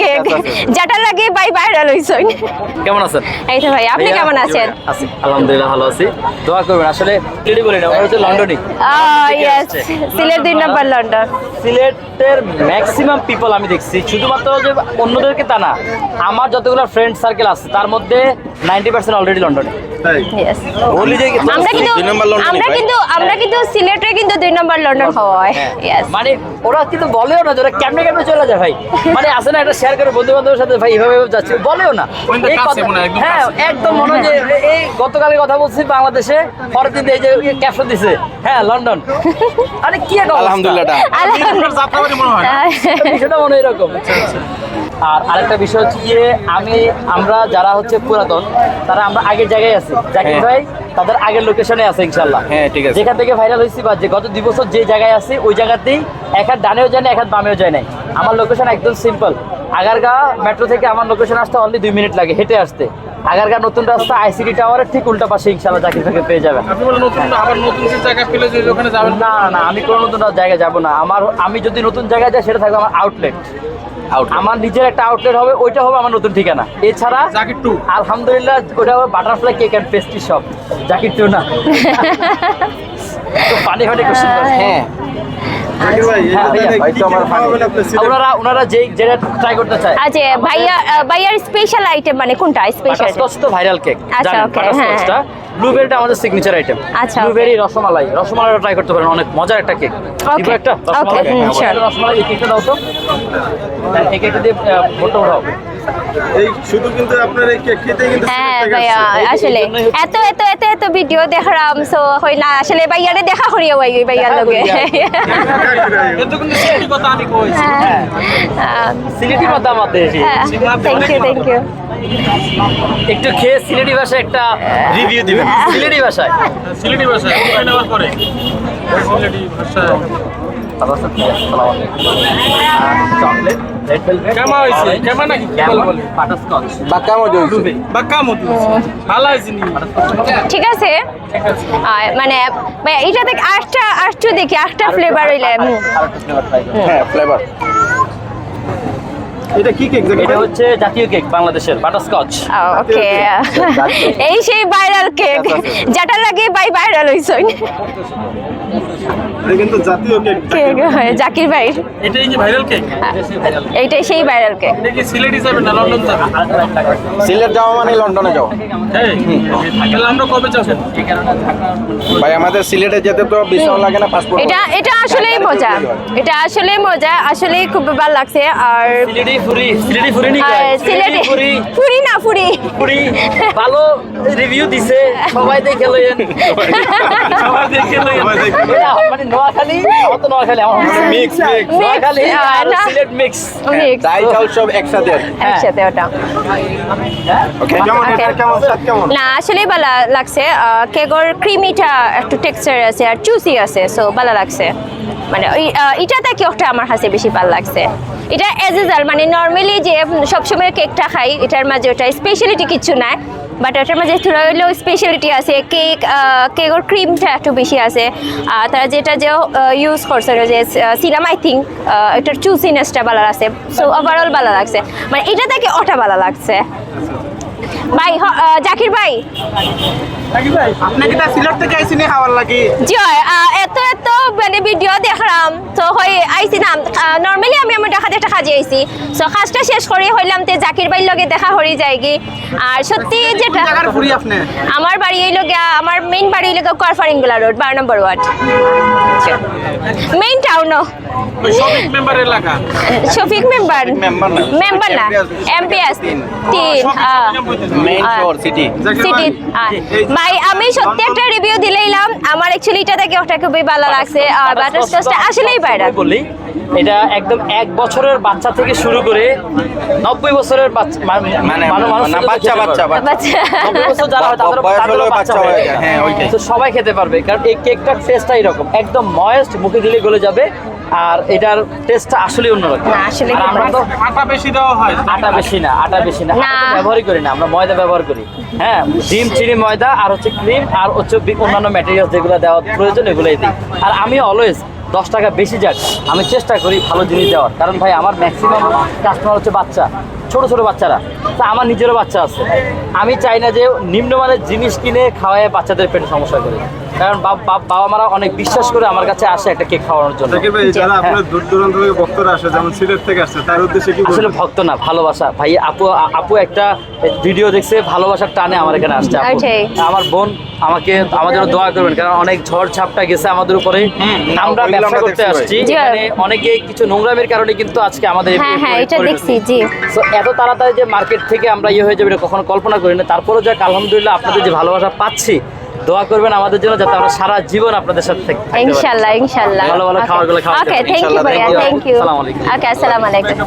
Cake যেটা লাগে ভাই ভাইরাল হইছই কেমন আছেন? এই তো ভাই আপনি কেমন আছেন? আছি। আলহামদুলিল্লাহ ভালো আছি। দোয়া করবেন আসলে সিলেটি বলি না হচ্ছে লন্ডনই ইয়েস সিলেট দুই নাম্বার লন্ডন। সিলেটের ম্যাক্সিমাম পিপল আমি দেখছি শুধুমাত্র যে অন্যদেরকে তা না আমার যতগুলো ফ্রেন্ড সার্কেল আছে তার মধ্যে নাইনটি পার্সেন্ট অলরেডি লন্ডনে ইয়েস বলি যে আমরা কিন্তু দুই নম্বর লন্ডনই আমরা কিন্তু আমরা কিন্তু সিলেটে কিন্তু দুই নম্বর লন্ডন হয়। হ্যাঁ। মানে ওরা কিন্তু বলেও না ওরা কেমনে কেমনে চলে যায় ভাই। মানে আসে না একটা শেয়ার করে বন্ধু বান্ধবের সাথে ভাই এভাবে এভাবে যাচ্ছে। বলেও না। হয়, একদম হ্যাঁ মনে হয় যে এই গতকালের কথা বলছি বাংলাদেশে পরের দিন এই যে ক্যাপশন দিছে। হ্যাঁ লন্ডন আরে কি? আলহামদুলিল্লাহ আলহামদুলিল্লাহ। মনে হয় বিষয়টা মনে এরকম। আর আরেকটা বিষয় হচ্ছে গিয়ে আমি আমরা যারা হচ্ছে পুরাতন তারা আমরা আগের জায়গায় আছি। জাকির হ্যাঁ। ভাই তাদের আগের লোকেশনে আছে ইনশাল্লাহ হ্যাঁ, ঠিক আছে। যেখান থেকে ভাইরাল হয়েছি বা যে গত দুই বছর যে জায়গায় আছি ওই জায়গাতেই এক হাত ডানেও যায় না এক হাত বামেও যায় নাই। আমার লোকেশন একদম সিম্পল আগারগা মেট্রো থেকে আমার লোকেশন আসতে অনলি দুই মিনিট লাগে হেঁটে আসতে। আগারগা নতুন রাস্তা আইসিডি টাওয়ারের ঠিক উল্টা পাশে ইনশাল্লাহ জাকির ভাইকে পেয়ে যাবেন। আপনি বলেন নতুন আবার নতুন জায়গা পেলে যে ওখানে যাবেন? না না আমি কোনো নতুন জায়গায় যাব না। আমার আমি যদি নতুন জায়গায় যাই সেটা থাকবে আমার আউটলেট আমার নিজের একটা আউটলেট হবে ওইটা হবে আমার নতুন ঠিকানা। এছাড়া জাকির টু আলহামদুলিল্লাহ ওটা হবে butterfly cake and pastry shop Zakir two না? তো ফানি কোশ্চেন হ্যাঁ ভাইয়ার স্পেশাল আইটেম মানে কোনটা? স্পেশাল ভাইরাল কেক আচ্ছা, ব্লুবেরিটা আমাদের সিগনেচার আইটেম আচ্ছা, ব্লুবেরি রসমালাই। রসমালাইটা ট্রাই করতে পারেন অনেক মজার একটা কেক দিব একটা রসমালাই. রসমালাই কেকটা দাও তো। হ্যাঁ, এই কেকটা দিয়ে ফটো উঠাও। এই শুধু কিন্তু আপনার এই কেক খেতে কিন্তু হ্যাঁ ভাইয়া আসলে। এত এত এত এত ভিডিও দেখলাম সো হয় না আসলে ভাইয়ারে দেখা করিয়া ভাই ভাইয়ার লগে। কিন্তু কিন্তু সেই কথা আমি কইছি। হ্যাঁ। সিলেটি মাধ্যম আমাদের থ্যাংক ইউ থ্যাংক ইউ একটু খেয়ে সিলেটি ভাষায় একটা রিভিউ দিবেন। সিলেটি ভাষায়। সিলেটি ভাষায় নেওয়ার পরে? সিলেটি ভাষায়। চকলেট রেড ভেলভেট কেমন হয়েছে? কেমন নাকি? বলে? বলে? বাটারস্কচ বাক্কা মজা হয়েছে বাক্কা মতো ভালো হয়েছে ঠিক আছে। মানে এটা থেকে আটটা আটটু দেখি আটটা ফ্লেভার হইলে হ্যাঁ ফ্লেভার এটা কি কেক এটা হচ্ছে জাতীয় কেক বাংলাদেশের বাটারস্কচ ওকে এই সেই ভাইরাল কেক যেটা লাগে ভাই ভাইরাল হইছই এটা কিন্তু জাতীয় কেক কেক জাকির ভাই। এটাই কি ভাইরাল কেক এইটাই সেই ভাইরাল কেক এটা কি সিলেটি যাবে না লন্ডন যাবে সিলেট যাওয়া মানে লন্ডনে যাও হ্যাঁ তাহলে আমরা কবে যাব? ভাই আমাদের সিলেটে যেতে তো বিশাল লাগে না পাসপোর্ট এটা এটা আসলেই মজা। এটা আসলেই মজা আসলেই খুব ভালো লাগছে। আর সিলেটি ফুরি নি ফুরি। ভালো রিভিউ দিছে। সবাই দেখে লইয়েন। সবাই দেখে লই মানে নোয়াখালী আমার নোয়াখালী মিক্স মিক্স নোয়াখালী আর না। সিলেট মিক্স Mix, সব একসাথে একসাথে ওটা। ওকে কেমন এটা? কেমন? স্বাদ কেমন? না ভালো লাগছে। কেকর ক্রিমিটা একটু টেক্সচার আছে আর চুসি আছে সো ভালো লাগছে। মানে ওই আহ, এটা থেকে একটা আমার কাছে বেশি ভালো লাগছে। এটা এজ ইউজাল মানে নর্মালি যে সবসময় কেকটা খাই এটার মাঝে ওটা স্পেশালিটি কিছু নাই বাট এটার মাঝে থোড়া স্পেশালিটি আছে কেক কেকর ক্রিমটা একটু বেশি আছে। তারা যেটা যে ইউজ করছে যে সিরাম আই থিঙ্ক এটার চুসিনেসটা ভালো লাগছে। সো ওভারঅল ভালো লাগছে। মানে এটা থেকে ওটা ভালো লাগছে। ভাই জাকির ভাই। আহ, এত এত মানে ভিডিও দেখলাম তো হই আইছি না নর্মালি আমি আইছি সো কাজটা শেষ করে হইলাম তে জাকির ভাইয়ের লগে দেখা হরি যায় কি আর সত্যি যেটা আমার বাড়ি এই লগে আমার মেইন বাড়ি লগে করফারিংগুলা রোড বারো number ward main town Shafiq member. Member না এমপিএস তিন সিটি সিটি ভাই আমি সত্যি একটা রিভিউ দিলাম আমার অ্যাকচুয়ালি এটা থেকে ওটা খুবই ভালো লাগছে আর বাটারস্কচটা আসলেই ভাইরাল বলি এটা একদম এক বছরের বাচ্চা থেকে শুরু করে নব্বই বছরের বাচ্চা মানে বাচ্চা বাচ্চা বাচ্চা। বাচ্চা বছর যারা হয় তাদেরও- বাচ্চা যায়। সবাই খেতে পারবে কারণ এই কেকটার টেস্টটা এরকম। একদম ময়েস্ট মুখে দিলে গলে যাবে। আর এটার টেস্টটা আসলে অন্যরকম। না, আসলে আর আমরা তো আটা বেশি দেওয়া হয়। আটা বেশি না আটা বেশি না। ব্যবহারই করি না আমরা ময়দা ব্যবহার করি। হ্যাঁ ডিম চিনি ময়দা আর হচ্ছে ক্রিম আর হচ্ছে বি- অন্যান্য ম্যাটেরিয়াল যেগুলো দেওয়া প্রয়োজন এগুলোই দিই। আর আমি অলওয়েজ দশ টাকা বেশি যাক আমি চেষ্টা করি ভালো জিনিস দেওয়ার। কারণ ভাই আমার ম্যাক্সিমাম কাস্টমার হচ্ছে বাচ্চা ছোট ছোট বাচ্চারা। তা আমার নিজেরও বাচ্চা আছে। আমি চাই না যে নিম্নমানের জিনিস কিনে খাওয়ায় বাচ্চাদের পেটে সমস্যা করে। কারণ বাব- মারা অনেক বিশ্বাস করে আমার কাছে আসে একটা কেক খাওয়ানোর জন্য। যারা আপনার দূর দূরান্ত থেকে ভক্তরা আসে যেমন সিলেট থেকে আসছে তার উদ্দেশ্যে কি আসলে ভক্ত না ভালোবাসা। ভাই আপু আপু একটা ভিডিও দেখছে ভালোবাসার টানে আমার এখানে আসছে আমার বোন আমাকে আমার জন্য দোয়া করবেন কারণ অনেক ঝড় ঝাপটা গেছে আমাদের উপরে। আমরা ব্যবসা করতে। আসছি। অনেকে কিছু নোংরামের কারণে কিন্তু আজকে আমাদের হ্যাঁ হ্যাঁ এটা দেখছি জি। So, এত তাড়াতাড়ি যে মার্কেট থেকে আমরা ইয়ে হয়ে যাবে এটা কখনো কল্পনা করি না তারপরেও যাক আলহামদুলিল্লাহ আপনাদের যে ভালোবাসা পাচ্ছি দোয়া করবেন আমাদের জন্য যাতে আমরা সারা জীবন আপনাদের সাথে থাকি ইনশাআল্লাহ ইনশাআল্লাহ ভালো ভালো খাবারগুলো খাওয়া ওকে। থ্যাংক ইউ ভাইয়া থ্যাংক ইউ আসসালামু আলাইকুম। ওকে আসসালামু আলাইকুম।